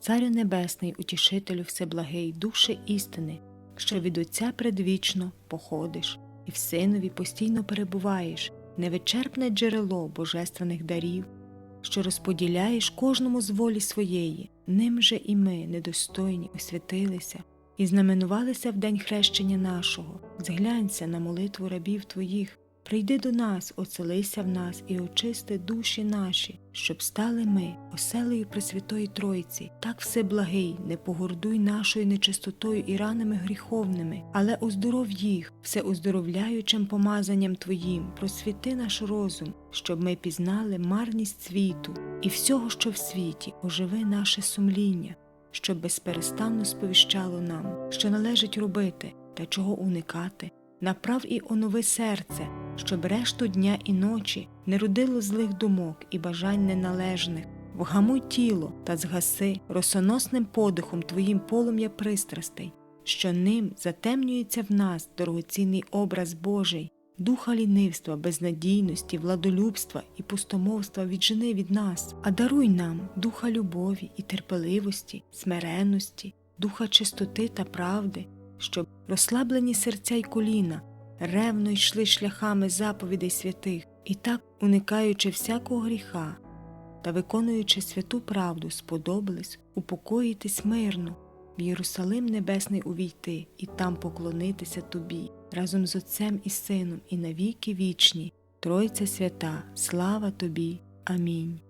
Царю Небесний, утішителю всеблагий, душе істини, що від Отця предвічно походиш, і в Синові постійно перебуваєш, невичерпне джерело божественних дарів, що розподіляєш кожному з волі своєї, ним же і ми, недостойні, освятилися, і знаменувалися в день хрещення нашого. Зглянься на молитву рабів твоїх, прийди до нас, оселися в нас і очисти душі наші, щоб стали ми, оселею Пресвятої Тройці, так всеблагий, не погордуй нашою нечистотою і ранами гріховними, але оздоров їх, всеоздоровляючим помазанням Твоїм, просвіти наш розум, щоб ми пізнали марність світу і всього, що в світі, оживи наше сумління, щоб безперестанно сповіщало нам, що належить робити та чого уникати, направ і онови серце, щоб решту дня і ночі не родило злих думок і бажань неналежних. Вгамуй тіло та згаси росоносним подихом твоїм полум'я пристрастей, що ним затемнюється в нас дорогоцінний образ Божий, духа лінивства, безнадійності, владолюбства і пустомовства віджени від нас, а даруй нам духа любові і терпеливості, смиренності, духа чистоти та правди, щоб розслаблені серця й коліна ревно йшли шляхами заповідей святих, і так, уникаючи всякого гріха та виконуючи святу правду, сподобались упокоїтись мирно, в Єрусалим Небесний увійти і там поклонитися тобі, разом з Отцем і Сином, і навіки вічні, Тройця свята, слава тобі. Амінь.